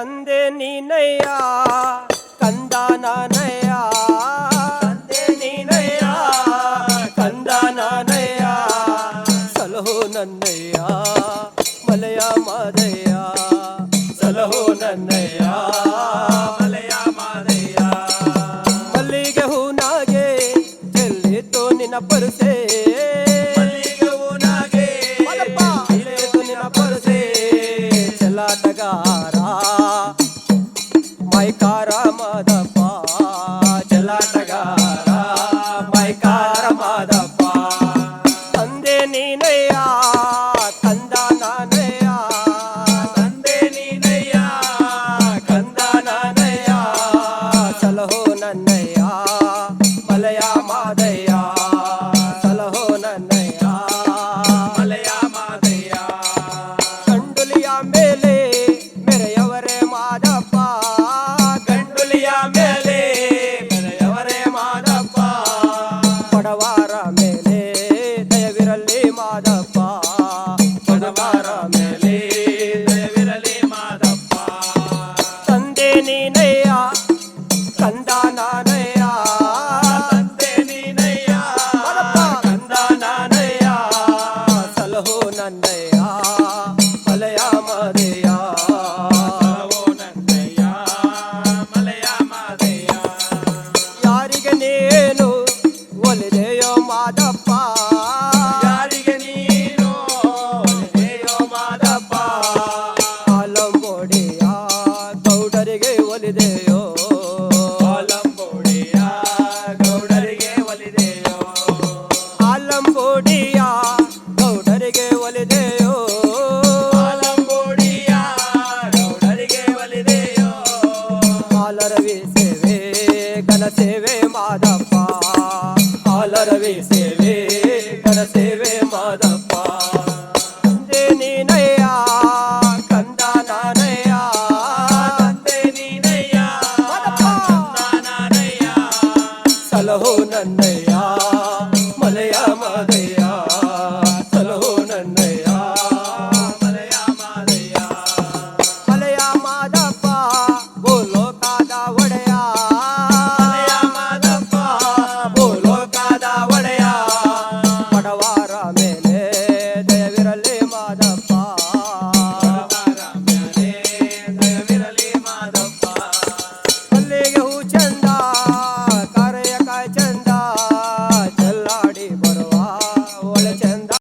ತಂದೆ ನೀನಯ್ಯ, ಕಂದ ನಾನಯ್ಯ. ತಂದೆ ನೀನಯ್ಯ, ಕಂದ ನಾನಯ್ಯ. ಸಲಹೋ ನನ್ನಯ್ಯ, ಮಲಯ ಮಾದಯ್ಯ. ಸಲಹೋ ನನ್ನಯ್ಯ, ಮಲಯ ಮಾದಯ್ಯ. ಮಲ್ಲಿಗೆ ಹೂನಾಗೆ ಚೆಲ್ಲಿತು ನಿನ್ನ ಪರಸೆ. நன்னையா மலையா மாதையா சலஹோ நன்னையா மலையா மாதையா. கண்டுலியா மேலே மெரையவரே மாதப்பா கண்டுலியா மேலே மெரையவரே மாதப்பா. படவார மேலே தயவிரல்லி மாதப்பா படவார கண்டானானே ఆలరవి సేవే గణ సేవే మాధప్ప ఆలరవి సేవే గణ సేవే